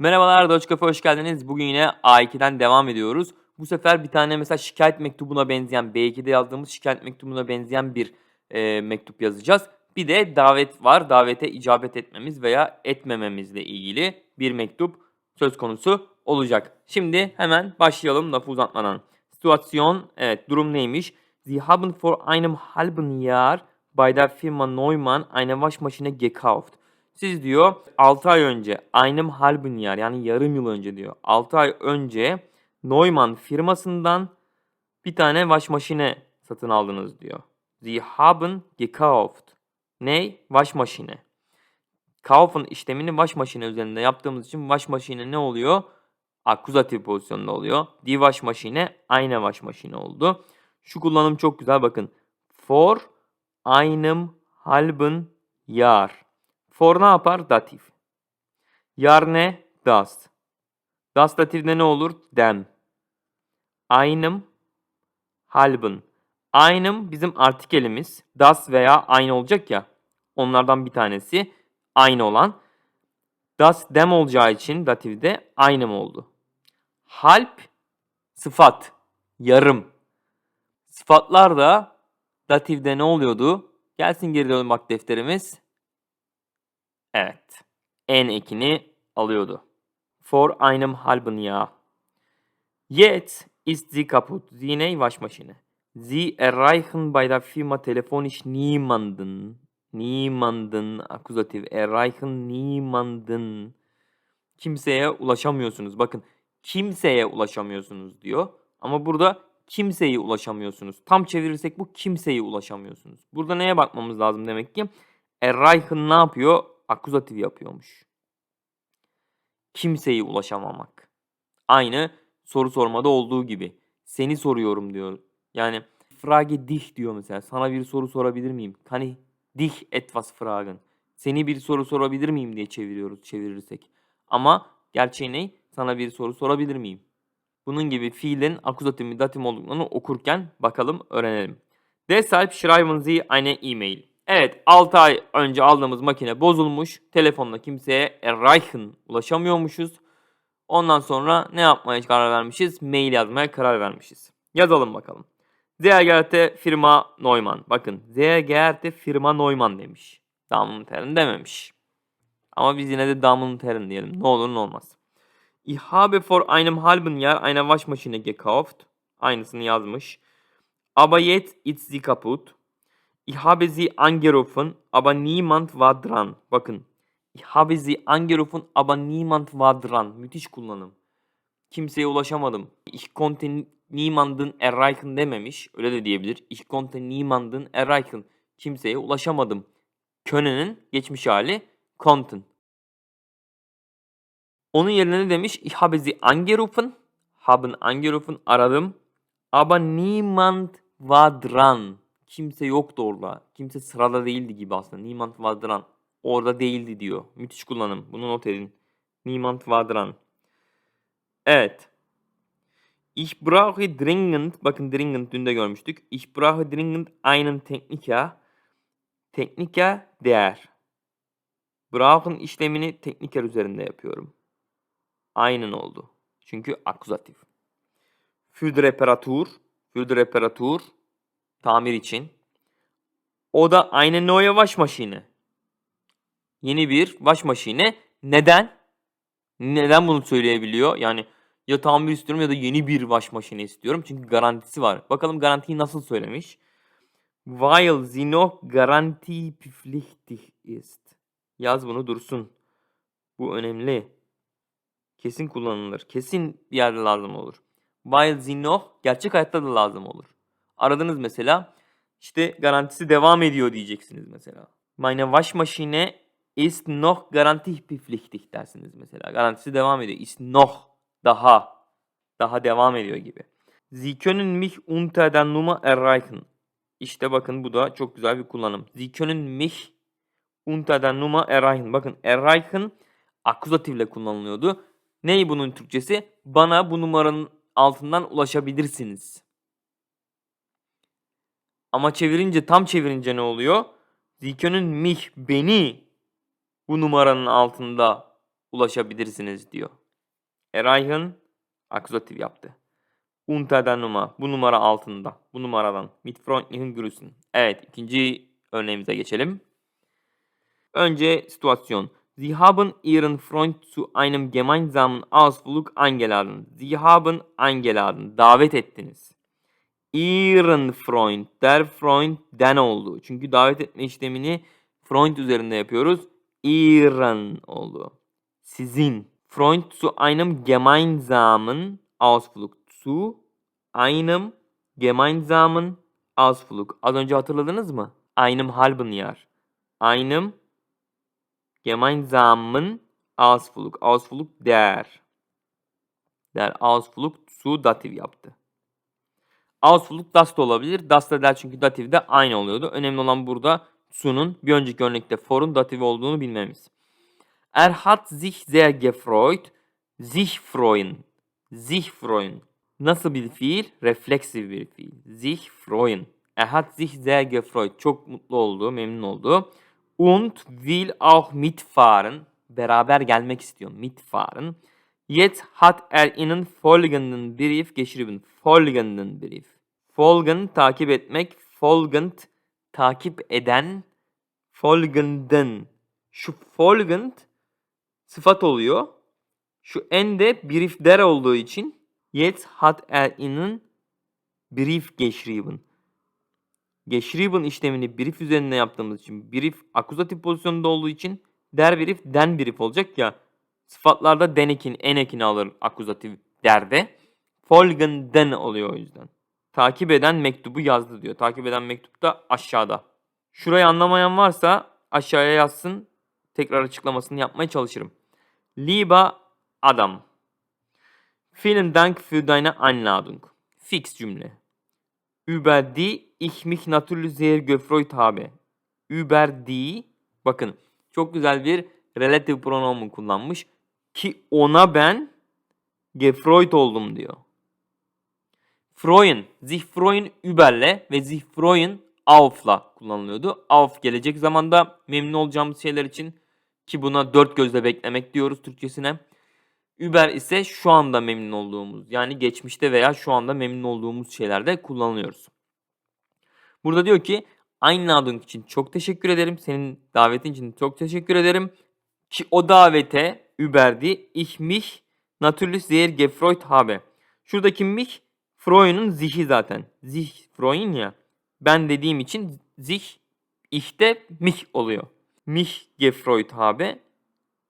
Merhabalar Doç Cafe hoş geldiniz. Bugün yine A2'den devam ediyoruz. Bu sefer bir tane mesela şikayet mektubuna benzeyen, B2'de yazdığımız şikayet mektubuna benzeyen bir e, mektup yazacağız. Bir de davet var. Davete icabet etmemiz veya etmememizle ilgili bir mektup söz konusu olacak. Şimdi hemen başlayalım lafı uzatmadan. Situasyon, evet durum neymiş? Sie haben vor einem halben Jahr bei der Firma Neumann eine Waschmaschine gekauft. Siz diyor 6 ay önce einem halben Jahr yani yarım yıl önce diyor. 6 ay önce Neumann firmasından bir tane waschmaschine satın aldınız diyor. Sie haben gekauft. Ne? Waschmaschine. Kaufen işlemini waschmaschine üzerinde yaptığımız için waschmaschine ne oluyor? Akuzatif pozisyonda oluyor. Die Waschmaschine eine Waschmaschine oldu. Şu kullanım çok güzel bakın. For einem halben Jahr. For ne yapar? Datif. Yar ne? Das. Das datifde ne olur? Dem. Einem halben. Einem bizim artikelimiz. Das veya aynı olacak ya. Onlardan bir tanesi aynı olan. Das dem olacağı için datifde aynı mı oldu? Halp sıfat. Yarım. Sıfatlar da datifde ne oluyordu? Gelsin geri dön bak defterimiz. Evet. En ekini alıyordu. For einem halben Jahr. Jetzt ist sie kaputt. Sie ne Waschmaschine. Sie erreichen bei der Firma telefonisch niemanden. Niemanden. Akuzatif. Erreichen niemanden. Kimseye ulaşamıyorsunuz. Bakın kimseye ulaşamıyorsunuz diyor. Ama burada kimseye ulaşamıyorsunuz. Tam çevirirsek bu kimseye ulaşamıyorsunuz. Burada neye bakmamız lazım demek ki? Erreichen ne yapıyor? Akuzatif yapıyormuş. Kimseye ulaşamamak. Aynı soru sormada olduğu gibi. Seni soruyorum diyor. Yani frage dich diyor mesela. Sana bir soru sorabilir miyim? Kann dich etwas fragen? Seni bir soru sorabilir miyim diye çeviriyoruz çevirirsek. Ama gerçeği ne? Sana bir soru sorabilir miyim? Bunun gibi fiilin akuzatif mi olduklarını okurken bakalım öğrenelim. Deshalb schreiben Sie eine E-Mail. Evet 6 ay önce aldığımız makine bozulmuş. Telefonla kimseye erreichen ulaşamıyormuşuz. Ondan sonra ne yapmaya karar vermişiz? Mail yazmaya karar vermişiz. Yazalım bakalım. Sehr firma Neumann. Bakın sehr firma Neumann demiş. Damen Herren dememiş. Ama biz yine de Damen Herren diyelim. Ne olur ne olmaz. Ich habe vor einem halben Jahr eine Waschmaschine gekauft. Aynısını yazmış. Aber jetzt ist sie kaputt. Ich habe sie aber niemand war dran. Bakın. Ich habe sie aber niemand war dran. Müthiş kullanım. Kimseye ulaşamadım. Ich konnte niemanden erreichen dememiş. Öyle de diyebilir. Ich konnte niemanden erreichen. Kimseye ulaşamadım. Könne'nin geçmiş hali konnten. Onun yerine ne demiş? Ich habe sie angerufen. Haben angerufen aradım. Aber niemand war dran. Kimse yoktu orada. Kimse sırada değildi gibi aslında. Niemand war dran. Orada değildi diyor. Müthiş kullanım. Bunu not edin. Niemand war dran. Evet. Ich brauche dringend, bakın dringend dün de görmüştük. Ich brauche dringend einen Techniker. Techniker der. Brauchen işlemini tekniker üzerinde yapıyorum. Aynen oldu. Çünkü akuzatif. Für die Reparatur. Für die Reparatur. Tamir için. O da eine neue Waschmaschine. Yeni bir waschmaschine. Neden? Neden bunu söyleyebiliyor? Yani ya tamir istiyorum ya da yeni bir waschmaschine istiyorum. Çünkü garantisi var. Bakalım garantiyi nasıl söylemiş? Weil sie noch garantiepflichtig ist. Yaz bunu dursun. Bu önemli. Kesin kullanılır. Kesin bir yerde lazım olur. Weil sie noch gerçek hayatta da lazım olur. Aradınız mesela işte garantisi devam ediyor diyeceksiniz mesela. Meine Waschmaschine ist noch garantiepflichtig dersiniz mesela. Garantisi devam ediyor. Ist noch daha daha devam ediyor gibi. Sie können mich unter der Nummer erreichen. İşte bakın bu da çok güzel bir kullanım. Sie können mich unter der Nummer erreichen. Bakın erreichen akuzatifle kullanılıyordu. Ney bunun Türkçesi? Bana bu numaranın altından ulaşabilirsiniz. Ama çevirince tam çevirince ne oluyor? Sie können mich beni bu numaranın altında ulaşabilirsiniz diyor. Erreichen akuzatif yaptı. Unter der Nummer. Bu numara altında. Bu numaradan. Mit freundlichen Grüßen. Evet ikinci örneğimize geçelim. Önce situasyon. Sie haben Ihren Freund zu einem gemeinsamen Ausflug eingeladen. Sie haben eingeladen. Davet ettiniz. Ihren Freund. Der Freund den oldu. Çünkü davet etme işlemini Freund üzerinde yapıyoruz. Ihren oldu. Sizin. Freund zu einem gemeinsamen Ausflug. Zu einem gemeinsamen Ausflug. Az önce hatırladınız mı? Einem halben Jahr. Einem gemeinsamen Ausflug. Ausflug der. Der Ausflug zu datif yaptı. Ausflug das da olabilir. Das da çünkü datif de aynı oluyordu. Önemli olan burada zu'nun bir önceki örnekte for'un datif olduğunu bilmemiz. Er hat sich sehr gefreut. Sich freuen. Sich freuen. Nasıl bir fiil? Refleksif bir fiil. Sich freuen. Er hat sich sehr gefreut. Çok mutlu oldu, memnun oldu. Und will auch mitfahren. Beraber gelmek istiyor. Mitfahren. Jetzt hat er ihnen folgenden Brief geschrieben. Folgenden Brief. Folgen takip etmek. Folgend takip eden. Folgenden. Şu folgend sıfat oluyor. Şu en de brief der olduğu için jetzt hat er ihnen brief geschrieben. Geschrieben işlemini brief üzerinde yaptığımız için brief akuzatif pozisyonunda olduğu için der brief den brief olacak ya. Sıfatlarda den ekin en ekini alır akuzatif derde. Folgenden oluyor o yüzden. Takip eden mektubu yazdı diyor. Takip eden mektup da aşağıda. Şurayı anlamayan varsa aşağıya yazsın. Tekrar açıklamasını yapmaya çalışırım. Lieber Adam. Vielen Dank für deine Einladung. Fix cümle. Über die ich mich natürlich sehr gefreut habe. Über die bakın çok güzel bir relative pronoun kullanmış ki ona ben gefreut oldum diyor. Freuen, sich freuen überle ve sich freuen auf'la kullanılıyordu. Auf gelecek zamanda memnun olacağımız şeyler için ki buna dört gözle beklemek diyoruz Türkçesine. Über ise şu anda memnun olduğumuz yani geçmişte veya şu anda memnun olduğumuz şeylerde kullanıyoruz. Burada diyor ki Einladung için çok teşekkür ederim. Senin davetin için çok teşekkür ederim. Ki o davete über die ich mich natürlich sehr gefreut habe. Şuradaki mich Freud'un zihi zaten. Sich Freud'un ya. Ben dediğim için ich de mich oluyor. Mich gefreut habe.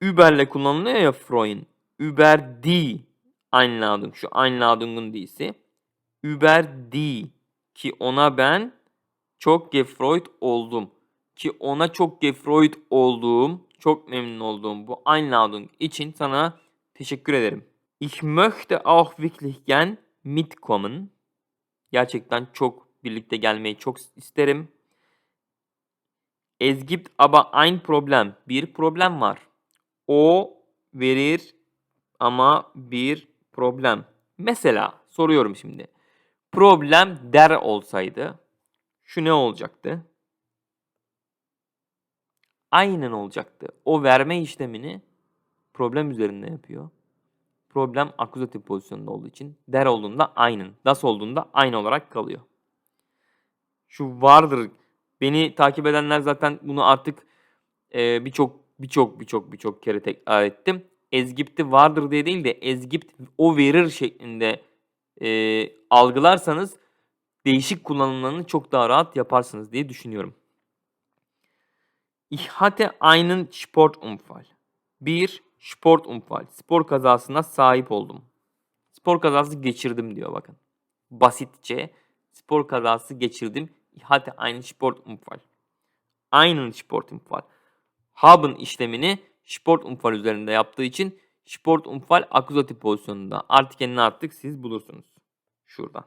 Über'le kullanılıyor ya Freud'un. Über die Einladung. Şu Einladung'un diyisi. Über die. Ki ona ben çok gefreut oldum. Ki ona çok gefreut olduğum, çok memnun olduğum bu Einladung için sana teşekkür ederim. Ich möchte auch wirklich gern mitkommen. Gerçekten çok birlikte gelmeyi çok isterim. Es gibt aber ein Problem. Bir problem var. O verir ama bir problem. Mesela soruyorum şimdi. Problem der olsaydı şu ne olacaktı? Aynen olacaktı. O verme işlemini problem üzerinde yapıyor. Problem akuzatif pozisyonunda olduğu için der olduğunda aynen, das olduğunda aynı olarak kalıyor. Şu vardır. Beni takip edenler zaten bunu artık e, birçok birçok birçok birçok kere tekrar ettim. Ezgipti vardır diye değil de ezgipt o verir şeklinde e, algılarsanız değişik kullanımlarını çok daha rahat yaparsınız diye düşünüyorum. Ich hatte einen Sportunfall. Bir Sportunfall. Spor kazasına sahip oldum. Spor kazası geçirdim diyor bakın. Basitçe spor kazası geçirdim. Ich hatte einen Sportunfall. Einen Sportunfall. Haben işlemini Sportunfall üzerinde yaptığı için Sportunfall akuzatif pozisyonunda. Artikelini artık siz bulursunuz. Şuradan.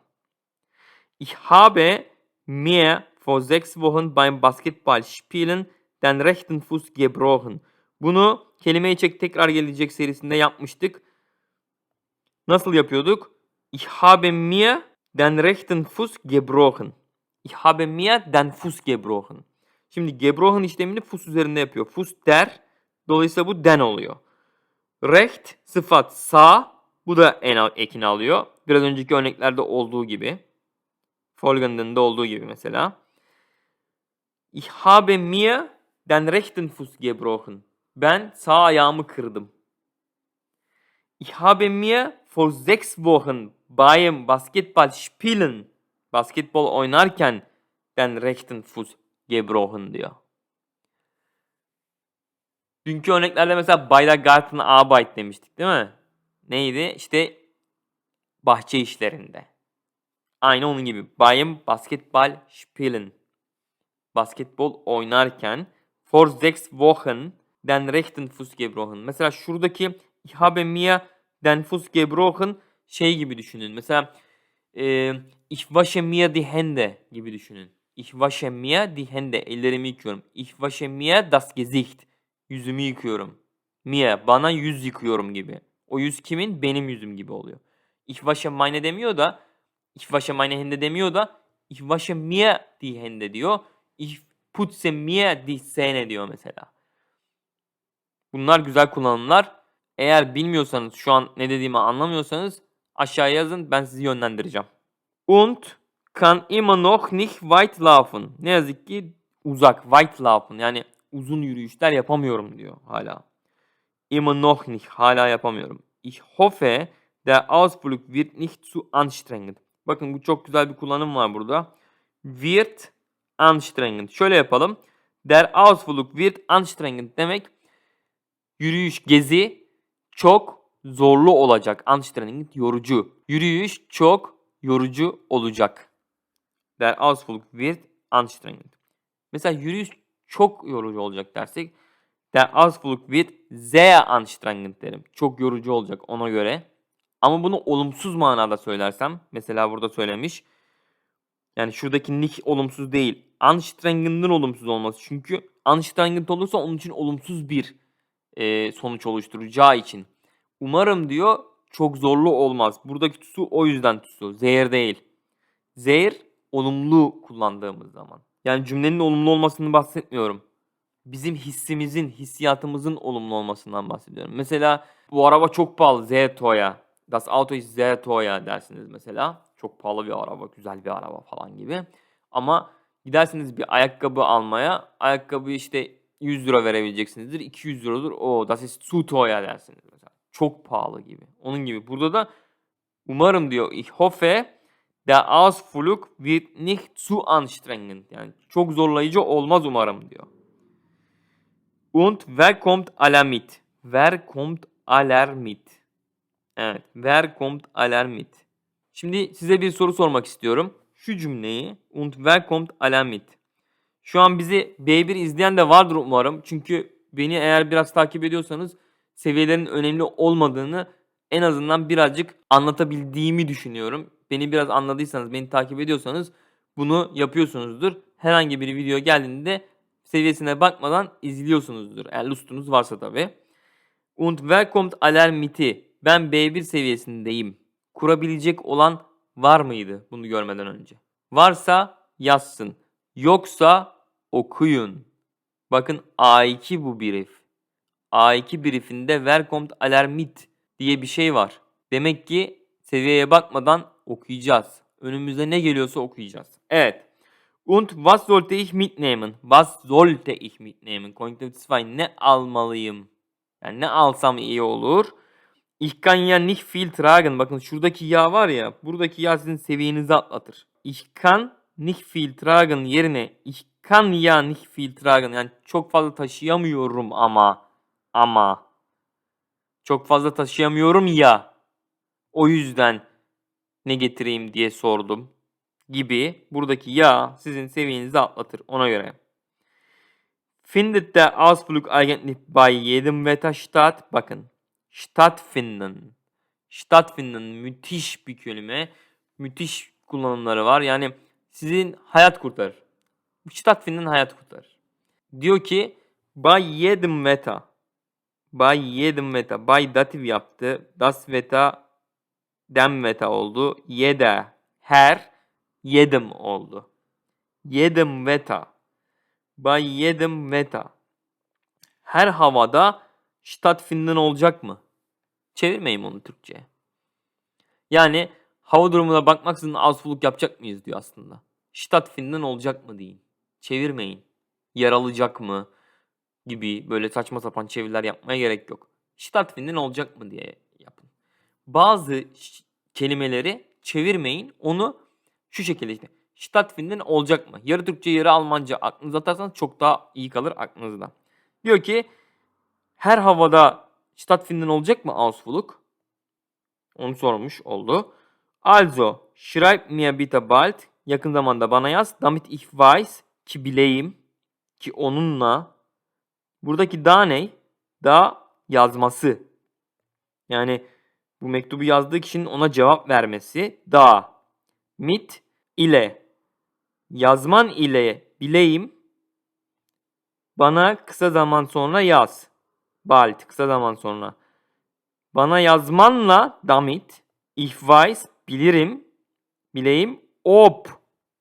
Ich habe mir vor sechs Wochen beim Basketballspielen den rechten Fuß gebrochen. Bunu kelime çek tekrar gelecek serisinde yapmıştık. Nasıl yapıyorduk? Ich habe mir den rechten Fuß gebrochen. Ich habe mir den Fuß gebrochen. Şimdi gebrochen işlemini Fuß üzerinde yapıyor. Fuß der. Dolayısıyla bu den oluyor. Recht sıfat sağ. Bu da en ekini alıyor. Biraz önceki örneklerde olduğu gibi. Folgenden'de olduğu gibi mesela. Ich habe mir den rechten Fuß gebrochen. Ben sağ ayağımı kırdım. Ich habe mir vor sechs Wochen beim Basketball spielen, basketbol oynarken den rechten Fuß gebrochen diyor. Dünkü örneklerde mesela Bayrak Arbeit demiştik değil mi? Neydi? İşte bahçe işlerinde. Aynı onun gibi. Beim Basketball spielen. Basketbol oynarken for sechs Wochen den rechten Fuß gebrochen. Mesela şuradaki ich habe mir den Fuß gebrochen şey gibi düşünün. Mesela e, ich wasche mir die Hände gibi düşünün. Ich wasche mir die Hände. Ellerimi yıkıyorum. Ich wasche mir das Gesicht. Yüzümü yıkıyorum. Mir. Bana yüz yıkıyorum gibi. O yüz kimin? Benim yüzüm gibi oluyor. Ich wasche meine demiyor da ich wasche meine Hände demiyor da ich wasche mir die Hände diyor. Ich putze mir die Zähne diyor mesela. Bunlar güzel kullanımlar. Eğer bilmiyorsanız şu an ne dediğimi anlamıyorsanız aşağıya yazın ben sizi yönlendireceğim. Und kann immer noch nicht weit laufen. Ne yazık ki uzak weit laufen yani uzun yürüyüşler yapamıyorum diyor hala. Immer noch nicht hala yapamıyorum. Ich hoffe der Ausflug wird nicht zu anstrengend. Bakın bu çok güzel bir kullanım var burada. Wird anstrengend. Şöyle yapalım. Der Ausflug wird anstrengend demek yürüyüş, gezi çok zorlu olacak. Anstrengend yorucu. Yürüyüş çok yorucu olacak. Der Ausflug wird anstrengend. Mesela yürüyüş çok yorucu olacak dersek der Ausflug wird sehr anstrengend derim. Çok yorucu olacak ona göre. Ama bunu olumsuz manada söylersem mesela burada söylemiş. Yani şuradaki nicht olumsuz değil. Anstrengend'ın olumsuz olması. Çünkü anstrengend olursa onun için olumsuz bir e, sonuç oluşturacağı için. Umarım diyor çok zorlu olmaz. Buradaki tusu o yüzden tusu. Zehir değil. Zehir olumlu kullandığımız zaman. Yani cümlenin olumlu olmasını bahsetmiyorum. Bizim hissimizin, hissiyatımızın olumlu olmasından bahsediyorum. Mesela bu araba çok pahalı. Sehr teuer. Das Auto ist sehr teuer dersiniz mesela. Çok pahalı bir araba, güzel bir araba falan gibi. Ama gidersiniz bir ayakkabı almaya. Ayakkabı işte 100 lira verebileceksinizdir. 200 liradır. O das ist zu teuer dersiniz mesela. Çok pahalı gibi. Onun gibi. Burada da umarım diyor ich hoffe der Ausflug wird nicht zu anstrengend. Yani çok zorlayıcı olmaz umarım diyor. Und wer kommt aller mit? Wer kommt aller? Evet. Wer kommt aller? Şimdi size bir soru sormak istiyorum. Şu cümleyi und wer kommt aller mit? Şu an bizi B1 izleyen de vardır umarım. Çünkü beni eğer biraz takip ediyorsanız seviyelerin önemli olmadığını en azından birazcık anlatabildiğimi düşünüyorum. Beni biraz anladıysanız, beni takip ediyorsanız bunu yapıyorsunuzdur. Herhangi bir video geldiğinde seviyesine bakmadan izliyorsunuzdur. Eğer lustunuz varsa tabi. Und wer kommt aller miti? Ben B1 seviyesindeyim. Kurabilecek olan var mıydı bunu görmeden önce? Varsa yazsın. Yoksa okuyun. Bakın A2 bu brief. A2 briefinde wer kommt aller mit diye bir şey var. Demek ki seviyeye bakmadan okuyacağız. Önümüze ne geliyorsa okuyacağız. Evet. Und was sollte ich mitnehmen? Was sollte ich mitnehmen? Konjunktif 2 ne almalıyım? Yani ne alsam iyi olur? Ich kann nicht viel tragen. Bakın şuradaki ya var ya. Buradaki ya sizin seviyenizi atlatır. Ich kann nicht viel tragen yerine ich kann nicht viel tragen. Yani çok fazla taşıyamıyorum ama. Ama. Çok fazla taşıyamıyorum ya. O yüzden ne getireyim diye sordum. Gibi buradaki ya sizin seviyenizi atlatır ona göre. Findet der Ausflug eigentlich bei jedem Wetter statt? Bakın. Stattfinden. Stattfinden müthiş bir kelime. Müthiş kullanımları var. Yani sizin hayat kurtarır. Stattfinden hayat kurtarır. Diyor ki bei jedem Wetter. Bei jedem Wetter. Bei datif yaptı. Das Wetter dem Wetter oldu. Jeder. Her. Yedim oldu. Yedim Wetter. Bei jedem Wetter. Her havada Stattfinden olacak mı? Çevirmeyin onu Türkçe'ye. Yani hava durumuna bakmaksızın Ausflug yapacak mıyız diyor aslında. Stadtfinden olacak mı deyin. Çevirmeyin. Yer alacak mı gibi böyle saçma sapan çeviriler yapmaya gerek yok. Stadtfinden olacak mı diye yapın. Bazı kelimeleri çevirmeyin. Onu şu şekilde işte. Stadtfinden olacak mı? Yarı Türkçe yarı Almanca aklınıza atarsanız çok daha iyi kalır aklınızda. Diyor ki her havada Stadtfinden olacak mı Ausflug? Onu sormuş oldu. Also, schreib mir bitte bald. Yakın zamanda bana yaz. Damit ich weiß ki bileyim ki onunla buradaki da ne? Da yazması. Yani bu mektubu yazdığı kişinin ona cevap vermesi. Da mit ile yazman ile bileyim bana kısa zaman sonra yaz. Bald kısa zaman sonra. Bana yazmanla damit ich weiß bilirim bileyim ob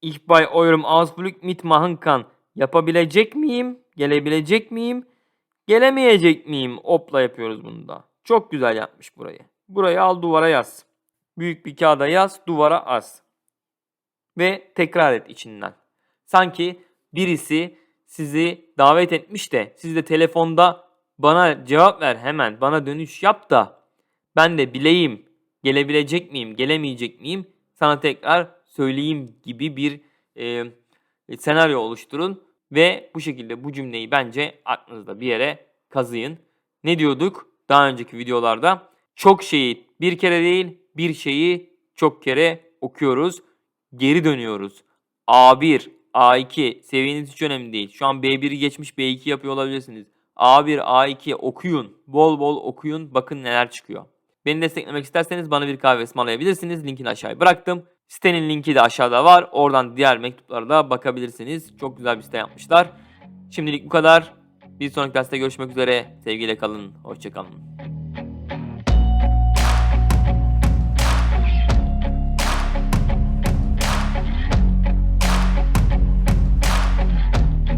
ich bei eurem Ausflug mitmachen kann. Yapabilecek miyim? Gelebilecek miyim? Gelemeyecek miyim? Op'la yapıyoruz bunu da. Çok güzel yapmış burayı. Burayı al duvara yaz. Büyük bir kağıda yaz, duvara as. Ve tekrar et içinden. Sanki birisi sizi davet etmiş de siz de telefonda bana cevap ver hemen, bana dönüş yap da ben de bileyim gelebilecek miyim, gelemeyecek miyim sana tekrar söyleyeyim gibi bir e, senaryo oluşturun ve bu şekilde bu cümleyi bence aklınızda bir yere kazıyın. Ne diyorduk daha önceki videolarda? Çok şeyi bir kere değil, bir şeyi çok kere okuyoruz. Geri dönüyoruz. A1, A2 seviyeniz hiç önemli değil. Şu an B1'i geçmiş B2 yapıyor olabilirsiniz. A1, A2 okuyun. Bol bol okuyun. Bakın neler çıkıyor. Beni desteklemek isterseniz bana bir kahve ısmarlayabilirsiniz. Linkini aşağıya bıraktım. Sitenin linki de aşağıda var. Oradan diğer mektuplara da bakabilirsiniz. Çok güzel bir site yapmışlar. Şimdilik bu kadar. Bir sonraki derste görüşmek üzere. Sevgiyle kalın. Hoşçakalın.